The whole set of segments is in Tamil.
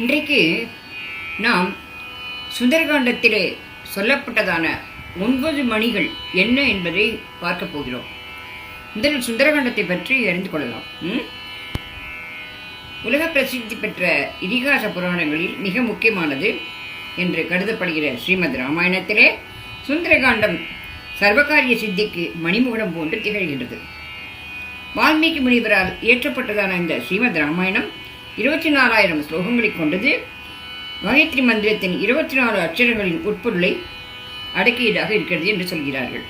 இன்றைக்கு நாம் சுந்தரகாண்டத்திலே சொல்லப்பட்டதான ஒன்பது மணிகள் என்ன என்பதை பார்க்க போகிறோம். முதலில் சுந்தரகாண்டத்தை பற்றி அறிந்து கொள்ளலாம். ம்? உலக பிரசித்தி பெற்ற இதிகாச புராணங்களில் மிக முக்கியமானது என்று கருதப்படுகிற ஸ்ரீமத் ராமாயணத்திலே சுந்தரகாண்டம் சர்வகாரிய சித்திக்கு மணிமுகடம் போன்று திகழ்கின்றது. வால்மீகி முனிவரால் இயற்றப்பட்டதான இந்த ஸ்ரீமத் ராமாயணம் இருபத்தி நாலாயிரம் ஸ்லோகங்களை கொண்டது. காயத்ரி மந்திரத்தின் இருபத்தி நாலு அட்சரங்களின் உட்பொருளை அடக்கியதாக இருக்கிறது என்று சொல்கிறார்கள்.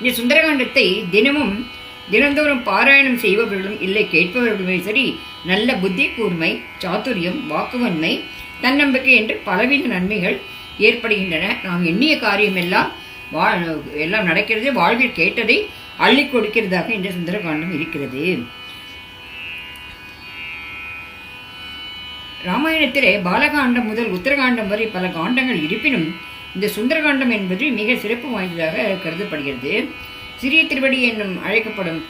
இந்த சுந்தரகாண்டத்தை தினமும் தினந்தோறும் பாராயணம் செய்பவர்களும் இல்லை கேட்பவர்களுமே சரி நல்ல புத்தி கூர்மை சாத்துரியம் வாக்குவன்மை தன்னம்பிக்கை என்று பலவித நன்மைகள் ஏற்படுகின்றன. நாம் எண்ணிய காரியமெல்லாம் வா எல்லாம் நடக்கிறது வாழ்வில் கேட்டதை அள்ளி கொடுக்கிறதாக இந்த சுந்தரகாண்டம் இருக்கிறது. ராமாயணத்திலே பாலகாண்டம் முதல் உத்தரகாண்டம் வரை பல காண்டங்கள் இருப்பினும் இந்த சுந்தரகாண்டம் என்பது மிக சிறப்பு வாய்ந்ததாக கருதப்படுகிறது. சிறிய திருவடி என்னும் அழைக்கப்படும்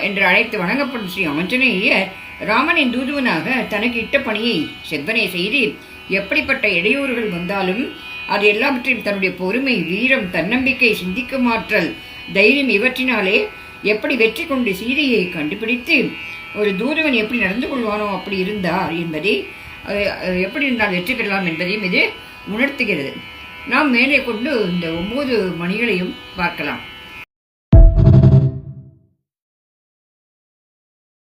என்று அழைத்து வணங்கப்படும் ஸ்ரீ ஆஞ்சநேயர் ராமனின் தூதுவனாக தனக்கு இட்ட பணியை செவ்வனை செய்து எப்படிப்பட்ட இடையூறுகள் வந்தாலும் அது எல்லாவற்றையும் தன்னுடைய பொறுமை வீரம் தன்னம்பிக்கை சிந்திக்கும் ஆற்றல் தைரியம் இவற்றினாலே எப்படி வெற்றி கொண்டு சீதையை கண்டுபிடித்து ஒரு தூதுவன் எப்படி நடந்து கொள்வானோ அப்படி இருந்தார் என்பதை எப்படி இருந்தால் வெற்றி பெறலாம் என்பதையும் இது உணர்த்துகிறது. நாம் மேலே கொண்டு இந்த ஒன்பது மணிகளையும் பார்க்கலாம்.